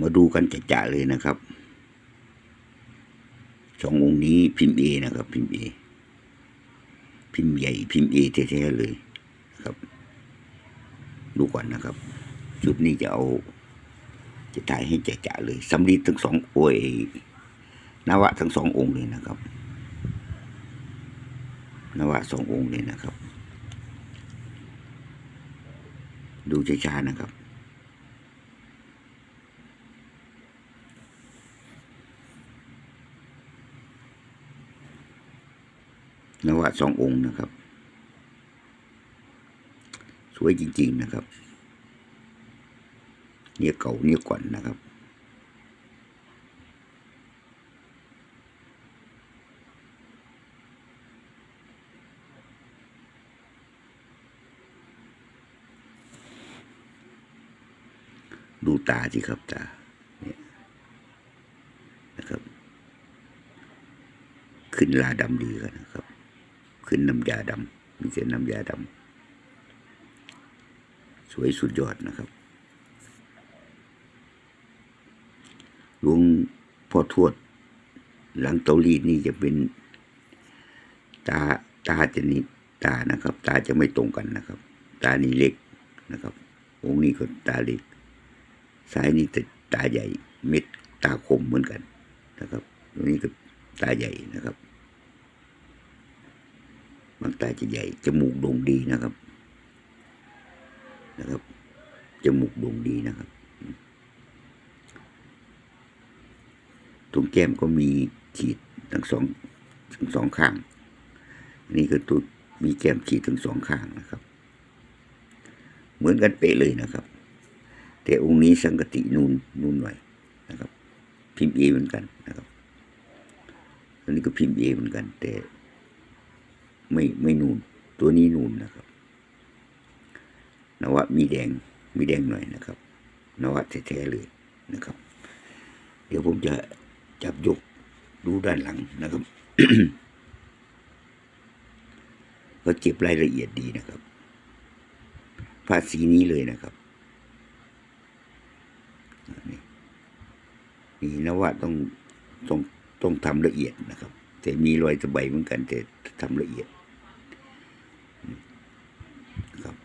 มาดูกันจะๆเลยนะครับสององค์นี้พิมพ์เอนะครับ พิมพ์เอพิมพ์ใหญ่พิมพ์เอแท้ๆเลยครับ ดูก่อนนะครับชุดนี้จะเอา จะถ่ายให้จะๆเลยสำลีทั้งสองโอยนวะทั้งสององค์เลยนะครับนวะสององค์เลยนะครับ ดูช้าๆนะครับ นวะสององค์นะครับ สวยจริง ๆนะครับ เนี่ยเก่าเนี่ยก่อนนะครับดูตาสิครับตาเนี่ยนะครับ ขึ้นลาดำดีกันนะครับ ขึ้นน้ำยาดำมีเส้นน้ำยาดำสวยสุดยอดนะครับหลวงพ่อทวด หลังเตารีดนี่จะเป็นตาตาจะนี่ตานะครับ ตาจะไม่ตรงกันนะครับ ตานี่เล็กนะครับ องค์นี้ก็ตาเล็กซ้ายนี่แต่ตาใหญ่ เม็ดตาคมเหมือนกันนะครับตรงนี้ก็ตาใหญ่นะครับ บางตาจะใหญ่จมูกโด่งดีนะครับ นะครับจมูกโด่งดีนะครับตรงแก้มก็มีขีดทั้งสองทั้งสองข้างนี่ก็ตัวมีแก้มขีดทั้งสองข้างนะครับ เหมือนกันเป๊ะเลยนะครับ แต่องค์นี้สังกตินูนนูนหน่อยนะครับ พิมพ์เอเหมือนกันนะครับอันนี้ก็พิมพ์เอเหมือนกันแต่ ไม่ไม่นูน ตัวนี้นูนนะครับ นวะมีแดงมีแดงหน่อยนะครับ นวะแท้ๆเลยนะครับ เดี๋ยวผมจะจับยกดูด้านหลังนะครับก็เก็บรายละเอียดดีนะครับผ้าสีนี้เลยนะครับนี่นี่นวะต้องต้องต้องทำละเอียดนะครับ แต่มีรอยสะใบเหมือนกันแต่ทำละเอียดนะครับ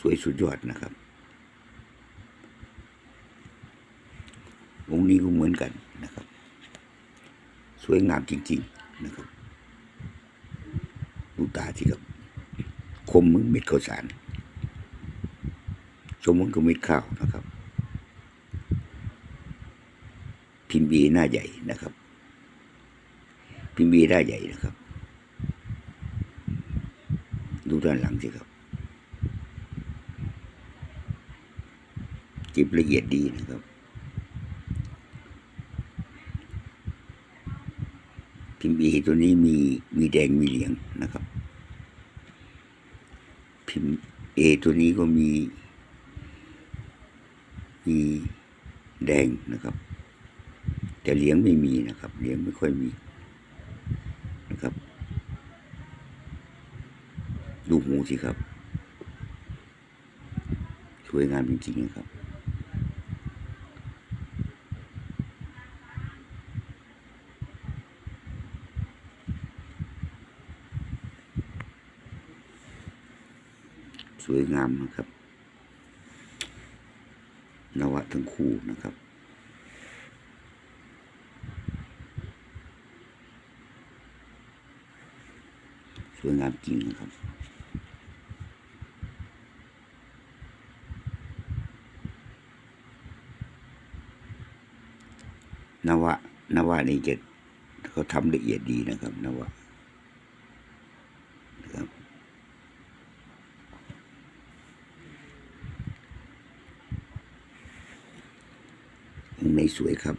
สวยสุดยอดนะครับ องค์นี้ก็เหมือนกันนะครับ สวยงามจริง ๆนะครับดูตาที่ครับคมเหมือนเม็ดข้าวสารสมมติก็เม็ดข้าวนะครับ พิมพ์บีหน้าใหญ่นะครับ พิมพ์บีหน้าใหญ่นะครับ ดูด้านหลังสิครับเก็บละเอียดดีนะครับ พิมพ์บีตัวนี้มีมีแดงมีเหลืองนะครับ พิมพ์เอตัวนี้ก็มี มีแดงนะครับ แต่เหลี้ยงไม่มีนะครับเหลี้ยงไม่ค่อยมีนะครับ ดูหูสิครับสวยงามจริงๆนะครับ ส วยงามนะครับ นวะทั้งคู่นะครับ สวยงามจริงนะครับนวะนวะนี่จะเขาทำละเอียดดีนะครับนวะนะครับ ในสวยครับ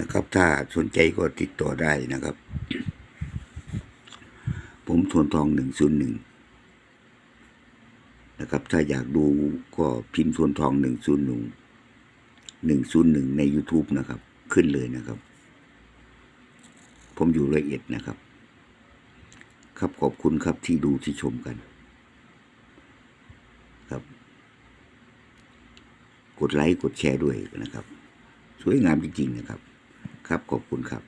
นะครับ ถ้าสนใจก็ติดต่อได้นะครับ ผมทวนทองหนึ่งศูนย์หนึ่งนะครับ ถ้าอยากดูก็พิมพ์ทวนทองหนึ่งศูนย์หนึ่งหนึ่งศูนย์หนึ่งใน YouTube นะครับ ขึ้นเลยนะครับ ผมอยู่ละเอียดนะครับ ครับขอบคุณครับที่ดูที่ชมกัน กดไลค์กดแชร์ด้วยนะครับ สวยงามจริงๆนะครับ ครับขอบคุณครับ